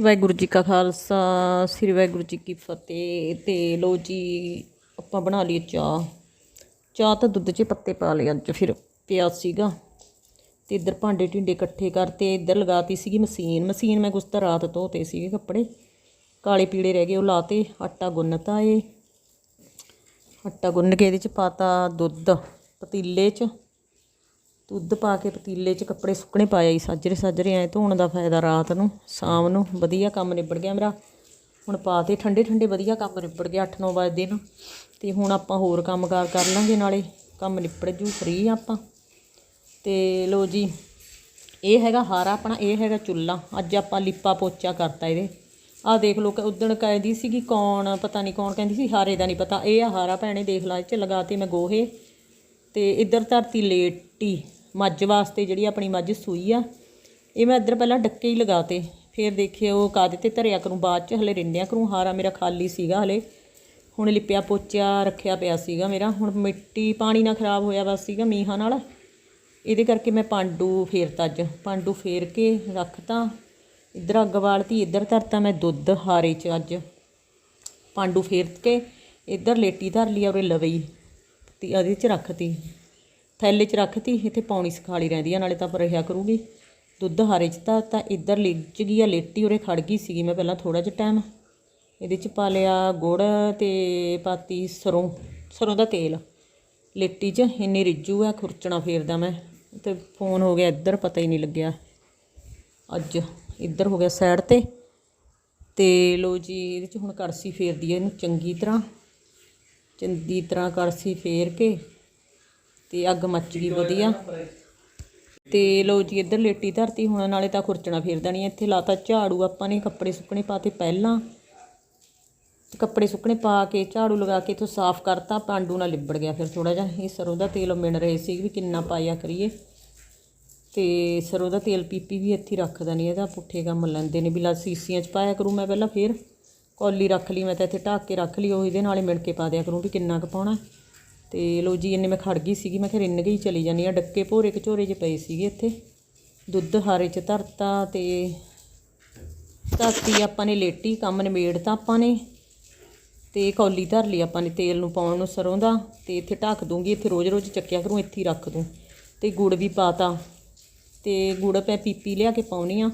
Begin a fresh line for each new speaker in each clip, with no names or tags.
ਵਾਹਿਗੁਰੂ ਜੀ ਕਾ ਖਾਲਸਾ, ਸ੍ਰੀ ਵਾਹਿਗੁਰੂ ਜੀ ਕੀ ਫਤਿਹ। ਤੇ ਲੋ ਜੀ, ਆਪਾਂ ਬਣਾ ਲਈ ਚਾਹ। ਚਾਹ ਤਾਂ ਦੁੱਧ 'ਚ ਪੱਤੇ ਪਾ ਲਏ ਅੱਜ, ਫਿਰ ਪਿਆ ਸੀਗਾ। ਤੇ ਇੱਧਰ ਭਾਂਡੇ ਢਿੰਡੇ ਇਕੱਠੇ ਕਰਤੇ, ਇੱਧਰ ਲਗਾਤੀ ਸੀਗੀ ਮਸ਼ੀਨ। ਮਸ਼ੀਨ ਮੈਂ ਕੁਛ ਤਾਂ ਰਾਤ ਧੋਤੇ ਸੀਗੇ ਕੱਪੜੇ। ਕਾਲੇ ਪੀਲੇ ਰਹਿ ਗਏ, ਉਹ ਲਾਤੇ, ਆਟਾ ਗੁੰਨਤਾ ਏ ਆਟਾ ਗੁੰਨ ਕੇ ਇਹਦੇ 'ਚ ਪਾਤਾ ਦੁੱਧ, ਪਤੀਲੇ 'ਚ। ਦੁੱਧ ਪਾ ਕੇ ਪਤੀਲੇ 'ਚ ਕੱਪੜੇ ਸੁੱਕਣੇ ਪਾਇਆ ਹੀ ਸਾਜਰੇ ਸਾਜਰੇ ਐ ਧੋਣ ਦਾ ਫਾਇਦਾ ਰਾਤ ਨੂੰ, ਸ਼ਾਮ ਨੂੰ ਵਧੀਆ ਕੰਮ ਨਿਬੜ ਗਿਆ ਮੇਰਾ। ਹੁਣ ਪਾਤੇ ਠੰਡੇ ਠੰਡੇ ਵਧੀਆ ਕੰਮ ਨਿਬੜ ਗਿਆ 8-9 ਵਜੇ ਦਿਨ। ਤੇ ਹੁਣ ਆਪਾਂ ਹੋਰ ਕੰਮਕਾਰ ਕਰ ਲਾਂਗੇ ਨਾਲੇ, ਕੰਮ ਨਿਬੜ ਜੂ ਫ੍ਰੀ ਆਪਾਂ। ਤੇ ਲੋ ਜੀ, ਇਹ ਹੈਗਾ ਹਾਰਾ ਆਪਣਾ, ਇਹ ਹੈਗਾ ਚੁੱਲਾ ਅੱਜ ਆਪਾਂ ਲਿਪਾ ਪੋਚਾ ਕਰਤਾ ਇਹਦੇ। ਆਹ ਦੇਖ ਲਓ ਕਿ ਉਦਣ ਕਹਿੰਦੀ ਸੀਗੀ ਕੌਣ, ਪਤਾ ਨਹੀਂ ਕੌਣ ਕਹਿੰਦੀ ਸੀ, ਹਾਰੇ ਦਾ ਨਹੀਂ ਪਤਾ। ਇਹ ਆ ਹਾਰਾ ਭੈਣੇ, ਦੇਖ ਲਾ ਇਹ ਚ ਲਗਾਤੇ ਮੈਂ ਗੋਹੇ। ਤੇ ਇੱਧਰ ਧਰਤੀ ਲੇਟੀ। ਮੱਝ ਵਾਸਤੇ ਜਿਹੜੀ ਆਪਣੀ ਮੱਝ ਸੂਈ ਆ, ਇਹ ਮੈਂ ਇੱਧਰ ਪਹਿਲਾਂ ਡੱਕੇ ਹੀ ਲਗਾਤੇ ਫਿਰ ਦੇਖਿਆ ਉਹ ਕਾਦੇ ਤੇ ਧਰਿਆ ਕਰੂੰ ਬਾਅਦ ਚ, ਹਲੇ ਰਿੰਨਿਆ ਕਰੂੰ, ਹਾਰਾ ਮੇਰਾ ਖਾਲੀ ਸੀਗਾ ਹਲੇ। ਹੁਣ ਲਿਪਿਆ ਪੋਚਿਆ ਰੱਖਿਆ ਪਿਆ ਸੀਗਾ ਮੇਰਾ, ਹੁਣ ਮਿੱਟੀ ਪਾਣੀ ਨਾਲ ਖਰਾਬ ਹੋਇਆ ਵਾ ਸੀਗਾ ਮੀਂਹਾਂ ਨਾਲ। ਇਹਦੇ ਕਰਕੇ ਮੈਂ ਪਾਂਡੂ ਫੇਰਤਾ ਅੱਜ, ਪਾਂਡੂ ਫੇਰ ਕੇ ਰੱਖਤਾ। ਇੱਧਰ ਅੱਗ ਬਾਲਤੀ, ਇੱਧਰ ਧਰਤਾ ਮੈਂ ਦੁੱਧ ਹਾਰੇ 'ਚ ਅੱਜ। ਪਾਂਡੂ ਫੇਰ ਕੇ, ਇੱਧਰ ਲੇਟੀ ਧਰ ਲਈ ਔਰ ਲਵਈ, ਤੇ ਇਹਦੇ 'ਚ ਰੱਖਤੀ। ਥੈਲੇ 'ਚ ਰੱਖਤੀ ਇੱਥੇ ਪਾਉਣੀ ਸਖਾਲੀ ਰਹਿੰਦੀ ਆ, ਨਾਲੇ ਤਾਂ ਪਰ ਰਿਹਾ ਕਰੂਗੀ। ਦੁੱਧ ਹਾਰੇ 'ਚ ਤਾਂ ਤਾਂ ਇੱਧਰ ਲਿਜ ਗਈ ਆ, ਲੇਟੀ ਉਰੇ ਖੜ ਗਈ ਸੀਗੀ ਮੈਂ ਪਹਿਲਾਂ ਥੋੜਾ ਜਿਹਾ ਟਾਈਮ ਇਹਦੇ 'ਚ ਪਾ ਲਿਆ ਗੁੜ ਤੇ ਪਾਤੀ ਸਰੋਂ ਸਰੋਂ ਦਾ ਤੇਲ। ਲੇਟੀ 'ਚ ਇੰਨੀ ਰਿੱਜੂ ਆ, ਖੁਰਚਣਾ ਫੇਰਦਾ ਮੈਂ। ਤੇ ਫੋਨ ਹੋ ਗਿਆ ਇੱਧਰ, ਪਤਾ ਹੀ ਨਹੀਂ ਲੱਗਿਆ। ਅੱਜ ਇੱਧਰ ਹੋ ਗਿਆ ਸਾਈਡ ਤੇ। ਤੇ ਲੋ ਜੀ, ਇਹਦੇ 'ਚ ਹੁਣ ਕੜਸੀ ਫੇਰਦੀ ਹੈ ਇਹਨੂੰ ਚੰਗੀ ਤਰ੍ਹਾਂ। ਚੰਗੀ ਤਰ੍ਹਾਂ ਕੜਸੀ ਫੇਰ ਕੇ। ਤੇ ਅੱਗ ਮੱਚ ਗਈ, ਵਧੀਆ। ਤੇ ਲੋ ਜੀ, ਇੱਧਰ ਲੇਟੀ ਧਰਤੀ ਹੁਣ, ਨਾਲੇ ਤਾਂ ਖੁਰਚਣਾ ਫੇਰ ਦੇਣੀ ਇੱਥੇ ਲਾਤਾ ਝਾੜੂ, ਆਪਾਂ ਨੇ ਕੱਪੜੇ ਸੁੱਕਣੇ ਪਾਤੇ ਪਹਿਲਾਂ। ਕੱਪੜੇ ਸੁੱਕਣੇ ਪਾ ਕੇ, ਝਾੜੂ ਲਗਾ ਕੇ ਇਥੋਂ ਸਾਫ਼ ਕਰਤਾ, ਪਾਂਡੂ ਨਾਲ ਲਿਬੜ ਗਿਆ ਫਿਰ ਥੋੜਾ ਜਿਹਾ। ਇਹ ਸਰੋਂ ਦਾ ਤੇਲ ਮਿਣ ਰਹੇ ਸੀ ਵੀ ਕਿੰਨਾ ਪਾਇਆ ਕਰੀਏ। ਤੇ ਸਰੋਂ ਦਾ ਤੇਲ ਪੀਪੀ ਵੀ ਇੱਥੇ ਰੱਖਦਾ ਨਹੀਂ ਇਹਦਾ ਪੁੱਠੇ ਕੰਮ ਲੈਂਦੇ ਨੇ ਵੀ ਲਾ ਸੀਸੀਆਂ 'ਚ ਪਾਇਆ ਕਰੂੰ ਮੈਂ ਪਹਿਲਾਂ ਫਿਰ। ਕੌਲੀ ਰੱਖ ਲਈ, ਮੈਂ ਤਾਂ ਇੱਥੇ ਢੱਕ ਕੇ ਰੱਖ ਲਈ ਉਹ ਇਹਦੇ ਨਾਲੇ ਹੀ ਮਿਣ ਕੇ ਪਾ ਦਿਆ ਕਰੂੰ ਵੀ ਕਿੰਨਾ ਕੁ ਪਾਉਣਾ। ਤੇ ਲੋ ਜੀ, ਇੰਨੇ ਮੈਂ ਖੜ ਗਈ ਸੀਗੀ, ਮੈਂ ਕਿਹਾ ਰਿੰਨ ਗਈ ਚਲੀ ਜਾਨੀ ਆ ਡੱਕੇ ਭੋਰੇ ਕਚੋਰੇ 'ਚ ਪਏ ਸੀਗੇ ਇੱਥੇ। ਦੁੱਧ ਹਾਰੇ 'ਚ ਧਰਤਾ ਤੇ ਧਰਤੀ ਆਪਾਂ ਨੇ ਲੇਟੀ, ਕੰਮ ਨਿਬੇੜਤਾ ਆਪਾਂ ਨੇ। ਤੇ ਕੌਲੀ ਧਰ ਲਈ ਆਪਾਂ ਨੇ ਤੇਲ ਨੂੰ ਪਾਉਣ ਨੂੰ ਸਰੋਂ ਦਾ। ਤੇ ਇੱਥੇ ਢੱਕ ਦੂੰਗੀ, ਇੱਥੇ ਰੋਜ਼-ਰੋਜ਼ ਚੱਕਿਆ ਕਰੂੰ, ਇੱਥੇ ਹੀ ਰੱਖ ਦੂੰ। ਤੇ ਗੁੜ ਵੀ ਪਾਤਾ। ਤੇ ਗੁੜ ਮੈਂ ਪੀਪੀ ਲਿਆ ਕੇ ਪਾਉਣੀ ਆ।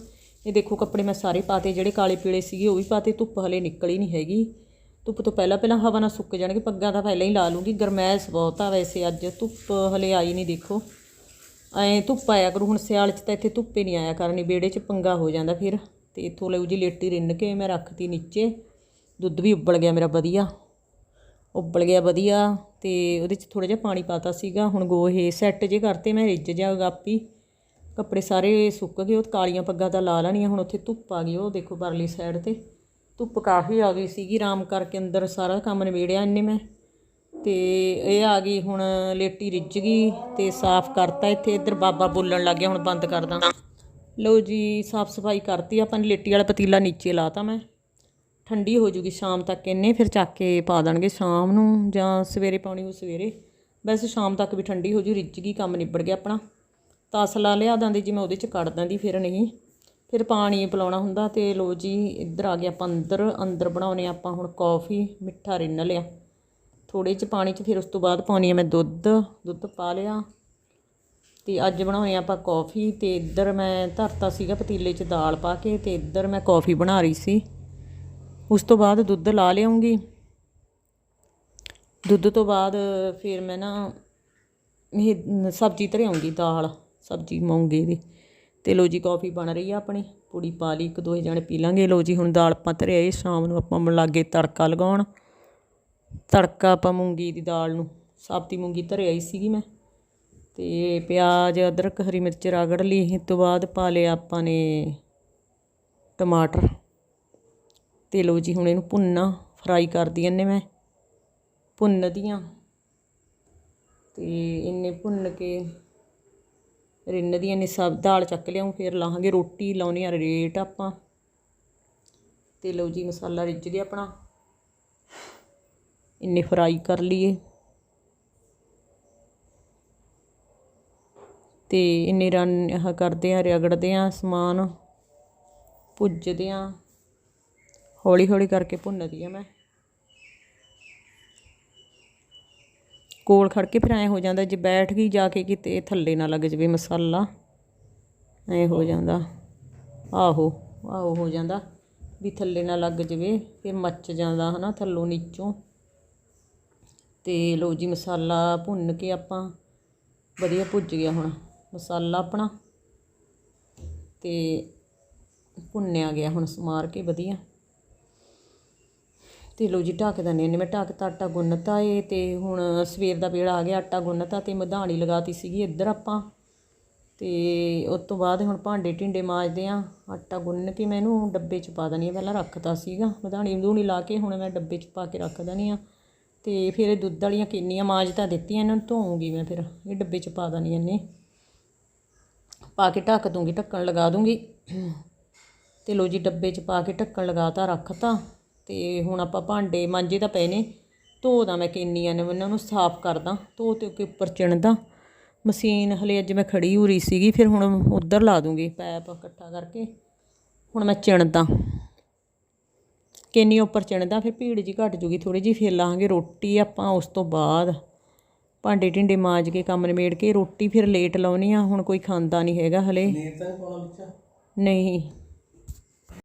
ਇਹ ਦੇਖੋ ਕੱਪੜੇ ਮੈਂ ਸਾਰੇ ਪਾਤੇ, ਜਿਹੜੇ ਕਾਲੇ ਪੀਲੇ ਸੀਗੇ ਉਹ ਵੀ ਪਾਤੇ, ਧੁੱਪ ਹਲੇ ਨਿਕਲੀ ਨਹੀਂ ਹੈਗੀ। ਧੁੱਪ ਤੋਂ ਪਹਿਲਾਂ ਪਹਿਲਾਂ ਹਵਾ ਨਾਲ ਸੁੱਕ ਜਾਣਗੇ, ਪੱਗਾਂ ਤਾਂ ਪਹਿਲਾਂ ਹੀ ਲਾ ਲੂੰਗੀ। ਗਰਮੈਸ਼ ਬਹੁਤ ਆ ਵੈਸੇ ਅੱਜ, ਧੁੱਪ ਹਲੇ ਆਈ ਨਹੀਂ ਦੇਖੋ। ਐ ਧੁੱਪ ਆਇਆ ਕਰੂ, ਹੁਣ ਸਿਆਲ 'ਚ ਤਾਂ ਇੱਥੇ ਧੁੱਪੇ ਨਹੀਂ ਆਇਆ ਕਰਨੀ ਵਿਹੜੇ 'ਚ ਪੰਗਾ ਹੋ ਜਾਂਦਾ ਫਿਰ। ਤੇ ਇੱਥੋਂ ਲਊ ਜੀ ਲੇਟੀ ਰਿੰਨ ਕੇ ਮੈਂ ਰੱਖਤੀ ਨੀਚੇ। ਦੁੱਧ ਵੀ ਉੱਬਲ ਗਿਆ ਮੇਰਾ ਵਧੀਆ। ਉੱਬਲ ਗਿਆ ਵਧੀਆ ਤੇ ਉਹਦੇ 'ਚ ਥੋੜਾ ਜਿਹਾ ਪਾਣੀ ਪਾਤਾ ਸੀਗਾ। ਹੁਣ ਗੋਹੇ ਸੈੱਟ ਜੇ ਕਰਤੇ, ਮੈਂ ਰਿੱਝ ਜਾ ਗਾਪੀ ਕੱਪੜੇ ਸਾਰੇ ਸੁੱਕ ਗਏ, ਉਹ ਕਾਲੀਆਂ ਪੱਗਾਂ ਤਾਂ ਲਾ ਲੈਣੀਆਂ, ਹੁਣ ਉੱਥੇ ਧੁੱਪ ਆ ਗਈ, ਉਹ ਦੇਖੋ ਪਰਲੀ ਸਾਈਡ ਤੇ। ਧੁੱਪ ਕਾਫੀ ਆ ਗਈ ਸੀਗੀ, ਆਰਾਮ ਕਰਕੇ ਅੰਦਰ ਸਾਰਾ ਕੰਮ ਨਿਬੇੜਿਆ ਇੰਨੇ ਮੈਂ। ਤੇ ਇਹ ਆ ਗਈ ਹੁਣ ਲੇਟੀ ਰਿੱਝ ਗਈ ਤੇ ਸਾਫ਼ ਕਰਤਾ ਇੱਥੇ, ਇੱਧਰ ਬਾਬਾ ਬੋਲਣ ਲੱਗ ਗਿਆ, ਹੁਣ ਬੰਦ ਕਰਦਾ ਲਓ ਜੀ, ਸਾਫ਼ ਸਫ਼ਾਈ ਕਰਤੀ ਆਪਾਂ ਨੇ, ਲੇਟੀ ਵਾਲਾ ਪਤੀਲਾ ਨੀਚੇ ਲਾਤਾ ਮੈਂ। ਠੰਡੀ ਹੋ ਜੂਗੀ ਸ਼ਾਮ ਤੱਕ ਇੰਨੇ, ਫਿਰ ਚੱਕ ਕੇ ਪਾ ਦੇਣਗੇ ਸ਼ਾਮ ਨੂੰ, ਜਾਂ ਸਵੇਰੇ ਪਾਉਣੀ ਉਹ ਸਵੇਰੇ। ਵੈਸੇ ਸ਼ਾਮ ਤੱਕ ਵੀ ਠੰਡੀ ਹੋ ਜੂ, ਰਿੱਝ ਗਈ, ਕੰਮ ਨਿਬੜ ਗਿਆ ਆਪਣਾ। ਤਸਲਾ ਲਿਆ ਦਾਂਦੀ ਜਿਵੇਂ ਉਹਦੇ ਚ ਕੱਢ ਦਾਂਦੀ, ਫਿਰ ਨਹੀਂ। ਫਿਰ ਪਾਣੀ ਪਿਲਾਉਣਾ ਹੁੰਦਾ ਤੇ ਲੋ ਜੀ, ਇੱਧਰ ਆ ਗਿਆ ਆਪਾਂ ਅੰਦਰ ਅੰਦਰ ਬਣਾਉਨੇ ਆਪਾਂ ਹੁਣ ਕੌਫੀ, ਮਿੱਠਾ ਰਿੰਨ ਲਿਆ। ਥੋੜੇ ਚ ਪਾਣੀ ਚ ਫਿਰ ਉਸ ਤੋਂ ਬਾਅਦ ਪਾਉਣੀ ਆ ਮੈਂ ਦੁੱਧ ਦੁੱਧ ਪਾ ਲਿਆ। ਤੇ ਅੱਜ ਬਣਾਉਣੀ ਆ ਆਪਾਂ ਕੌਫੀ ਤੇ ਇੱਧਰ ਮੈਂ ਧਰਤਾ ਸੀਗਾ ਪਤੀਲੇ 'ਚ ਦਾਲ ਪਾ ਕੇ ਤੇ ਇੱਧਰ ਮੈਂ ਕੌਫੀ ਬਣਾ ਰਹੀ ਸੀ। ਉਸ ਤੋਂ ਬਾਅਦ ਦੁੱਧ ਲਾ ਲਿਆਉਂਗੀ। ਦੁੱਧ ਤੋਂ ਬਾਅਦ ਫਿਰ ਮੈਂ ਨਾ ਇਹ ਸਬਜ਼ੀ ਧਰਿਆਉਂਗੀ ਦਾਲ, ਸਬਜ਼ੀ ਮੂੰਗੀ ਦੀ। ਤੇ ਲੋ ਜੀ, ਕਾਫੀ ਬਣ ਰਹੀ ਆ ਆਪਣੀ। ਪੂੜੀ ਪਾ ਲਈ, ਇੱਕ ਦੋ ਜਣੇ ਪੀ ਲਾਂਗੇ। ਲੋ ਜੀ, ਹੁਣ ਦਾਲ ਆਪਾਂ ਧਰਿਆ ਇਹ ਸ਼ਾਮ ਨੂੰ ਆਪਾਂ ਲਾਗੇ ਤੜਕਾ ਲਗਾਉਣ। ਤੜਕਾ ਆਪਾਂ ਮੂੰਗੀ ਦੀ ਦਾਲ ਨੂੰ, ਸਾਬਤੀ ਮੂੰਗੀ ਧਰਿਆ ਹੀ ਸੀਗੀ ਮੈਂ। ਤੇ ਪਿਆਜ਼, ਅਦਰਕ, ਹਰੀ ਮਿਰਚ ਰਗੜ ਲਈ, ਇਸ ਤੋਂ ਬਾਅਦ ਪਾ ਲਿਆ ਆਪਾਂ ਨੇ ਟਮਾਟਰ। ਤੇ ਲੋ ਜੀ, ਹੁਣ ਇਹਨੂੰ ਭੁੰਨਣਾ, ਫਰਾਈ ਕਰਦੀ ਨੇ ਮੈਂ ਭੁੰਨਦੀਆਂ ਤੇ ਇੰਨੇ ਭੁੰਨ ਕੇ ਰਿੰਨ ਦੀਆਂ ਨੇ ਸਭ ਦਾਲ ਚੱਕ ਲਿਆਉਂ ਫਿਰ ਲਾਹਾਂਗੇ ਰੋਟੀ, ਲਾਉਣੀ ਆ ਰੇਟ ਆਪਾਂ। ਤੇ ਲਓ ਜੀ ਮਸਾਲਾ ਰਿੱਝ ਗਿਆ ਆਪਣਾ। ਇੰਨੇ ਫਰਾਈ ਕਰ ਲਈਏ। ਤੇ ਇੰਨੇ ਰਨ ਆਹ ਕਰਦੇ ਆ, ਰਗੜਦੇ ਆ ਸਮਾਨ। ਭੁੱਜਦੇ ਆ। ਹੌਲੀ ਹੌਲੀ ਕਰਕੇ ਭੁੰਨਦੀ ਆ ਮੈਂ। ਕੋਲ ਖੜ ਕੇ ਫਿਰ ਐ ਹੋ ਜਾਂਦਾ ਜੇ ਬੈਠ ਗਈ ਜਾ ਕੇ ਕਿਤੇ ਥੱਲੇ ਨਾ ਲੱਗ ਜਵੇ ਮਸਾਲਾ, ਐ ਹੋ ਜਾਂਦਾ। ਆਹੋ ਆਹੋ ਹੋ ਜਾਂਦਾ ਵੀ ਥੱਲੇ ਨਾ ਲੱਗ ਜਵੇ, ਫਿਰ ਮੱਚ ਜਾਂਦਾ ਹਨਾ ਥੱਲੋਂ ਨੀਚੋਂ। ਤੇ ਲੋ ਜੀ ਮਸਾਲਾ ਭੁੰਨ ਕੇ ਆਪਾਂ, ਵਧੀਆ ਭੁੱਜ ਗਿਆ ਹੁਣ ਮਸਾਲਾ ਆਪਣਾ। ਤੇ ਭੁੰਨਿਆ ਗਿਆ ਹੁਣ ਸਮਾਰ ਕੇ ਵਧੀਆ। ਤੇ ਲੋ ਜੀ, ਢੱਕ ਦਿੰਦੇ ਨੇ ਮੈਂ ਢੱਕ ਤਾ ਆਟਾ ਗੁੰਨਤਾ ਏ ਤੇ ਹੁਣ ਸਵੇਰ ਦਾ ਵੇਲਾ ਆ ਗਿਆ, ਆਟਾ ਗੁੰਨਤਾ ਤੇ ਮਧਾਣੀ ਲਗਾਤੀ ਸੀਗੀ ਇੱਧਰ ਆਪਾਂ। ਤੇ ਉਸ ਤੋਂ ਬਾਅਦ ਹੁਣ ਭਾਂਡੇ ਢਿੰਡੇ ਮਾਜਦੇ ਆ ਆਟਾ ਗੁੰਨ ਕੇ ਮੈਂ ਇਹਨੂੰ ਡੱਬੇ 'ਚ ਪਾ ਦਣੀ ਆ ਪਹਿਲਾਂ ਰੱਖਤਾ ਸੀਗਾ। ਮਧਾਣੀ ਮਧੂਣੀ ਲਾ ਕੇ ਹੁਣ ਮੈਂ ਡੱਬੇ 'ਚ ਪਾ ਕੇ ਰੱਖ ਦਣੀ ਆ ਤੇ ਫਿਰ ਇਹ ਦੁੱਧ ਵਾਲੀਆਂ ਕਿੰਨੀਆਂ ਮਾਜ ਤਾਂ ਦਿੱਤੀਆਂ, ਇਹਨਾਂ ਨੂੰ ਧੋਊਂਗੀ ਮੈਂ ਫਿਰ। ਇਹ ਡੱਬੇ 'ਚ ਪਾ ਦਣੀ ਇਹਨੇ। ਪਾ ਕੇ ਢੱਕ ਦੂੰਗੀ, ਢੱਕਣ ਲਗਾ ਦੂੰਗੀ। ਤੇ ਲੋ ਜੀ, ਡੱਬੇ 'ਚ ਪਾ ਕੇ ਢੱਕਣ ਲਗਾਤਾ, ਰੱਖਤਾ। ਤੇ ਹੁਣ ਆਪਾਂ ਭਾਂਡੇ ਮਾਂਜੇ ਤਾਂ ਪਏ ਨੇ ਧੋਦਾ ਮੈਂ ਕਿੰਨੀਆਂ ਨੇ ਉਹਨਾਂ ਨੂੰ ਸਾਫ਼ ਕਰਦਾ ਧੋ ਤੇ ਕੇ ਉੱਪਰ ਚਿਣਦਾ। ਮਸ਼ੀਨ ਹਲੇ ਅੱਜ ਮੈਂ ਖੜੀ ਹੋ ਰਹੀ ਸੀਗੀ ਫਿਰ ਹੁਣ ਉੱਧਰ ਲਾ ਦੂੰਗੀ ਪੈਪ ਇਕੱਠਾ ਕਰਕੇ ਹੁਣ ਮੈਂ ਚਿਣਦਾ। ਕਿੰਨੀ ਉੱਪਰ ਚਿਣਦਾ ਫਿਰ ਭੀੜ ਜੀ ਘਟ ਜੂਗੀ ਥੋੜੀ ਜੀ ਫਿਰ ਲਾਂਗੇ ਰੋਟੀ ਆਪਾਂ ਉਸ ਤੋਂ ਬਾਅਦ। ਭਾਂਡੇ ਢਿੰਡੇ ਮਾਂਜ ਕੇ ਕੰਮ ਨਿਬੇੜ ਕੇ ਰੋਟੀ ਫਿਰ ਲੇਟ ਲਾਉਣੀ ਆ ਹੁਣ ਕੋਈ ਖਾਂਦਾ ਨਹੀਂ ਹੈਗਾ ਹਲੇ। ਨਹੀਂ।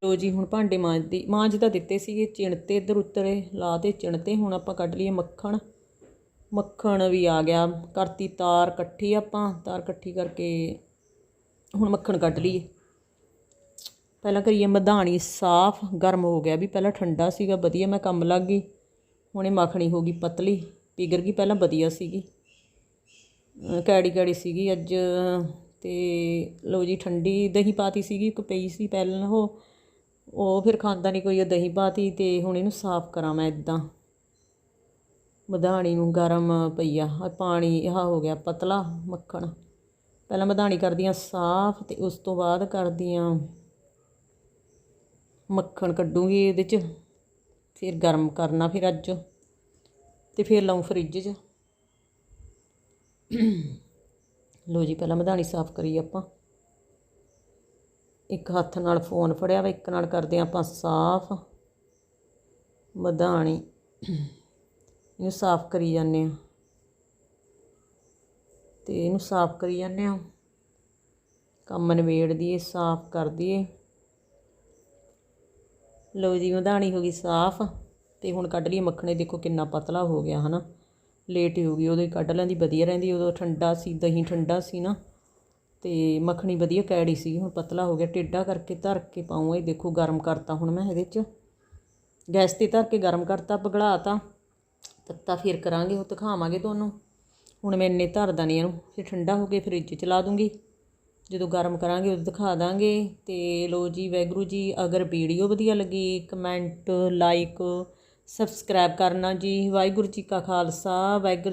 ਲੋ ਜੀ, ਹੁਣ ਭਾਂਡੇ ਮਾਂਜਦੀ ਮਾਂਜ ਤਾਂ ਦਿੱਤੇ ਸੀਗੇ, ਚਿਣਤੇ ਇੱਧਰ ਉੱਤਰੇ, ਲਾ ਦੇ ਚਿਣਤੇ, ਹੁਣ ਆਪਾਂ ਕੱਢ ਲਈਏ ਮੱਖਣ। ਮੱਖਣ ਵੀ ਆ ਗਿਆ, ਕਰਤੀ ਤਾਰ ਇਕੱਠੀ ਆਪਾਂ, ਤਾਰ ਇਕੱਠੀ ਕਰਕੇ ਹੁਣ ਮੱਖਣ ਕੱਢ ਲਈਏ। ਪਹਿਲਾਂ ਕਰੀਏ ਮਧਾਣੀ, ਸਾਫ਼, ਗਰਮ ਹੋ ਗਿਆ ਵੀ ਪਹਿਲਾਂ ਠੰਡਾ ਸੀਗਾ, ਵਧੀਆ, ਮੈਂ ਕੰਮ ਲੱਗ ਗਈ। ਹੁਣ ਇਹ ਮੱਖਣੀ ਹੋ ਗਈ ਪਤਲੀ ਪਿਗਰ ਗਈ, ਪਹਿਲਾਂ ਵਧੀਆ ਸੀਗੀ। ਕੈੜੀ ਕੈੜੀ ਸੀਗੀ ਅੱਜ, ਤੇ ਲੋ ਜੀ, ਠੰਡੀ ਦਹੀਂ ਪਾਤੀ ਸੀਗੀ, ਇੱਕ ਪਈ ਸੀ ਪਹਿਲਾਂ ਉਹ ਉਹ ਫਿਰ ਖਾਂਦਾ ਨਹੀਂ ਕੋਈ ਉਹ ਦਹੀਂ ਪਾਤੀ ਤੇ ਹੁਣ ਇਹਨੂੰ ਸਾਫ਼ ਕਰਾਂ ਮੈਂ ਇਦਾਂ ਮਧਾਣੀ ਨੂੰ ਗਰਮ ਪਈਆ, ਆਹ ਪਾਣੀ ਇਹ ਹੋ ਗਿਆ ਪਤਲਾ ਮੱਖਣ। ਪਹਿਲਾਂ ਮਧਾਣੀ ਕਰਦੀਆਂ ਸਾਫ਼ ਤੇ ਉਸ ਤੋਂ ਬਾਅਦ ਕਰਦੀ ਕਰਦੀਆਂ ਮੱਖਣ ਕੱਢੂਗੀ ਇਹਦੇ ਚ, ਫਿਰ ਗਰਮ ਕਰਨਾ ਫਿਰ ਅੱਜ ਤੇ ਫਿਰ ਲਾਉਂ ਫਰਿੱਜ 'ਚ। ਲੋ ਜੀ, ਪਹਿਲਾਂ ਮਧਾਣੀ ਸਾਫ਼ ਕਰੀ ਆਪਾਂ। ਇੱਕ ਹੱਥ ਨਾਲ ਫੋਨ ਫੜਿਆ ਵਾ, ਇੱਕ ਨਾਲ ਕਰਦੇ ਹਾਂ ਆਪਾਂ ਸਾਫ਼। ਮਧਾਣੀ ਇਹਨੂੰ ਸਾਫ਼ ਕਰੀ ਜਾਂਦੇ ਹਾਂ। ਤੇ ਇਹਨੂੰ ਸਾਫ਼ ਕਰੀ ਜਾਂਦੇ ਹਾਂ। ਕੰਮ ਨਿਬੇੜ ਦੀਏ ਸਾਫ਼ ਕਰ ਦਈਏ। ਲਓ ਜੀ ਮਧਾਣੀ ਹੋ ਗਈ ਸਾਫ਼। ਤੇ ਹੁਣ ਕੱਢ ਲਈਏ ਮੱਖਣੇ। ਦੇਖੋ ਕਿੰਨਾ ਪਤਲਾ ਹੋ ਗਿਆ, ਹਨਾ। ਲੇਟ ਹੀ ਹੋ ਗਈ, ਉਦੋਂ ਹੀ ਕੱਢ ਲੈਂਦੀ, ਵਧੀਆ ਰਹਿੰਦੀ। ਉਦੋਂ ਠੰਡਾ ਸੀ, ਦਹੀਂ ਠੰਡਾ ਸੀ ਨਾ। ਤੇ ਮੱਖਣੀ ਵਧੀਆ ਕੈੜੀ ਸੀ, ਹੁਣ ਪਤਲਾ ਹੋ ਗਿਆ, ਟੇਢਾ ਕਰਕੇ ਧਰ ਕੇ ਪਾਉਂ। ਇਹ ਦੇਖੋ ਗਰਮ ਕਰਤਾ ਹੁਣ ਮੈਂ ਇਹਦੇ 'ਚ। ਗੈਸ ਤੇ ਧਰ ਕੇ ਗਰਮ ਕਰਤਾ ਪਗੜਾਤਾ ਤੱਤਾ ਫਿਰ ਕਰਾਂਗੇ, ਉਹ ਦਿਖਾਵਾਂਗੇ ਤੁਹਾਨੂੰ। ਹੁਣ ਮੈਂ ਇੰਨੇ ਧਰਦਾ ਨਹੀਂ ਇਹਨੂੰ। ਫਿਰ ਠੰਡਾ ਹੋ ਕੇ ਫ੍ਰਿਜ 'ਚ ਲਾ ਦੂੰਗੀ। ਜਦੋਂ ਗਰਮ ਕਰਾਂਗੇ, ਉਦੋਂ ਦਿਖਾ ਦਾਂਗੇ। ਤੇ ਲੋ ਜੀ ਵੈਗਰੂ ਜੀ, ਅਗਰ ਵੀਡੀਓ ਵਧੀਆ ਲੱਗੀ, ਕਮੈਂਟ, ਲਾਈਕ, ਸਬਸਕ੍ਰਾਈਬ ਕਰਨਾ ਜੀ। ਵਾਹਿਗੁਰੂ ਜੀ ਕਾ ਖਾਲਸਾ, ਵਾਹਿਗੁਰੂ